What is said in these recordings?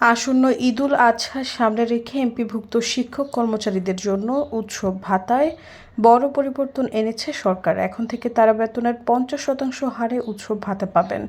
আসন্ন ঈদুল আজহা সামনে রেখে এমপিভুক্ত শিক্ষক কর্মচারীদের জন্য উৎসব ভাতায় বড় পরিবর্তন এনেছে সরকার। এখন থেকে তারা বেতনের পঞ্চাশ শতাংশ হারে উৎসব ভাতা পাবেন।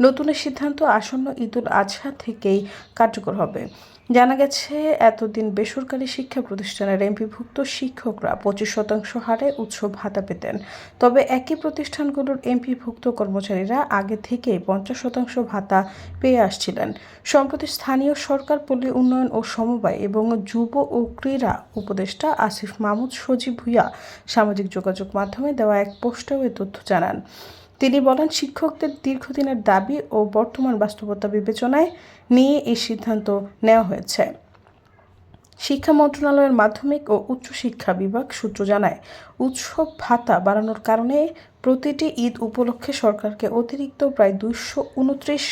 নতুন সিদ্ধান্ত আসন্ন ঈদুল আজহা থেকেই কার্যকর হবে। জানা গেছে, এতদিন বেসরকারি শিক্ষা প্রতিষ্ঠানের এমপিভুক্ত শিক্ষকরা পঁচিশ শতাংশ হারে উৎসব ভাতা পেতেন। তবে একই প্রতিষ্ঠানগুলোর এমপিভুক্ত কর্মচারীরা আগে থেকেই পঞ্চাশ শতাংশ ভাতা পেয়ে আসছিলেন। সম্প্রতি স্থানীয় সরকার, পল্লী উন্নয়ন ও সমবায় এবং যুব ও ক্রীড়া উপদেষ্টা আসিফ মাহমুদ সজীব ভুইয়া সামাজিক যোগাযোগ মাধ্যমে দেওয়া এক পোস্টেও তথ্য জানান। তিনি বলেন, শিক্ষকদের দীর্ঘদিনের দাবি ও বর্তমান বাস্তবতা বিবেচনায় নিয়ে এই সিদ্ধান্ত নেওয়া হয়েছে। শিক্ষা মন্ত্রণালয়ের মাধ্যমিক ও উচ্চশিক্ষা বিভাগ সূত্র জানায়, উৎসব ভাতা বাড়ানোর কারণে প্রতিটি ঈদ উপলক্ষে সরকারকে অতিরিক্ত প্রায় দুইশো উনত্রিশ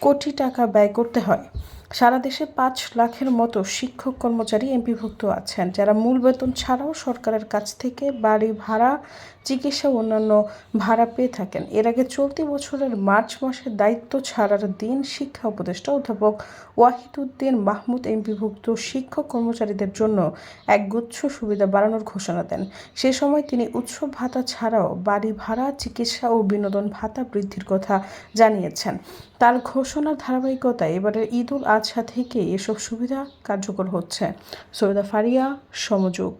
কোটি টাকা ব্যয় করতে হয়। সারা দেশে পাঁচ লাখের মতো শিক্ষক কর্মচারী এমপিভুক্ত আছেন, যারা মূল বেতন ছাড়াও সরকারের কাছ থেকে বাড়ি ভাড়া, চিকিৎসা অন্যান্য ভাড়া পেয়ে থাকেন। এর আগে চলতি বছরের মার্চ মাসে দায়িত্ব ছাড়ার দিন শিক্ষা উপদেষ্টা অধ্যাপক ওয়াহিদুদ্দিন মাহমুদ এমপিভুক্ত শিক্ষক কর্মচারীদের জন্য এক গুচ্ছ সুবিধা বাড়ানোর ঘোষণা দেন। সে সময় তিনি উৎসব ভাতা ছাড়াও বাড়ি ভাড়া, চিকিৎসা ও বিনোদন ভাতা বৃদ্ধির কথা জানিয়েছেন। তার ঘোষণার ধারাবাহিকতায় এবারের ঈদ উল আজহা থেকে এসব সুবিধা কার্যকর হচ্ছে। সৈয়দা ফারিয়া সমযোগ।